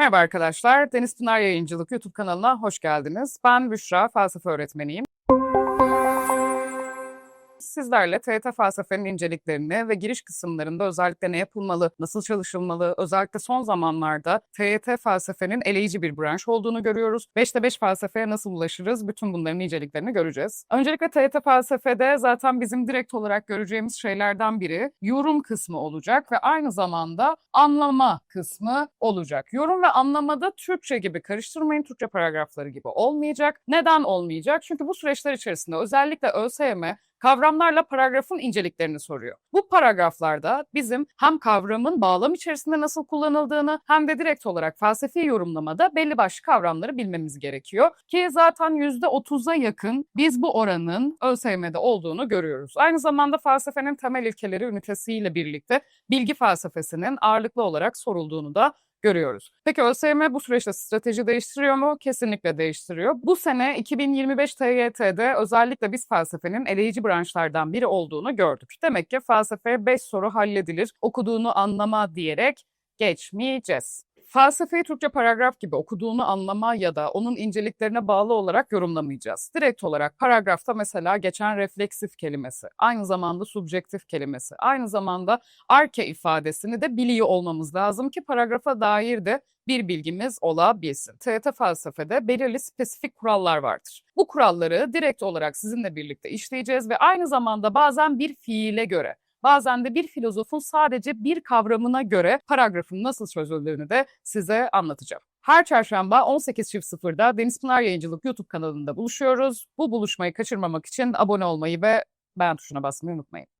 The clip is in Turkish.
Merhaba arkadaşlar, Deniz Pınar Yayıncılık YouTube kanalına hoş geldiniz. Ben Büşra, felsefe öğretmeniyim. Sizlerle TYT felsefenin inceliklerini ve giriş kısımlarında özellikle ne yapılmalı, nasıl çalışılmalı, özellikle son zamanlarda TYT felsefenin eleyici bir branş olduğunu görüyoruz. 5'te 5 felsefeye nasıl ulaşırız, bütün bunların inceliklerini göreceğiz. Öncelikle TYT felsefede zaten bizim direkt olarak göreceğimiz şeylerden biri yorum kısmı olacak ve aynı zamanda anlama kısmı olacak. Yorum ve anlamada Türkçe gibi karıştırmayın, Türkçe paragrafları gibi olmayacak. Neden olmayacak? Çünkü bu süreçler içerisinde özellikle ÖSYM kavramlarla paragrafın inceliklerini soruyor. Bu paragraflarda bizim hem kavramın bağlam içerisinde nasıl kullanıldığını hem de direkt olarak felsefi yorumlamada belli başlı kavramları bilmemiz gerekiyor. Ki zaten %30'a yakın biz bu oranın ÖSYM'de olduğunu görüyoruz. Aynı zamanda felsefenin temel ilkeleri ünitesiyle birlikte bilgi felsefesinin ağırlıklı olarak sorulduğunu da görüyoruz. Peki ÖSYM bu süreçte strateji değiştiriyor mu? Kesinlikle değiştiriyor. Bu sene 2025 TYT'de özellikle biz felsefenin eleyici branşlardan biri olduğunu gördük. Demek ki felsefe 5 soru halledilir, okuduğunu anlama diyerek geçmeyeceğiz. Felsefeyi Türkçe paragraf gibi okuduğunu anlama ya da onun inceliklerine bağlı olarak yorumlamayacağız. Direkt olarak paragrafta mesela geçen refleksif kelimesi, aynı zamanda subjektif kelimesi, aynı zamanda arke ifadesini de biliyor olmamız lazım ki paragrafa dair de bir bilgimiz olabilsin. TYT felsefede belirli spesifik kurallar vardır. Bu kuralları direkt olarak sizinle birlikte işleyeceğiz ve aynı zamanda bazen bir fiile göre Bazen de bir filozofun sadece bir kavramına göre paragrafın nasıl çözüldüğünü de size anlatacağım. Her çarşamba 18.00'da Deniz Pınar Yayıncılık YouTube kanalında buluşuyoruz. Bu buluşmayı kaçırmamak için abone olmayı ve beğen tuşuna basmayı unutmayın.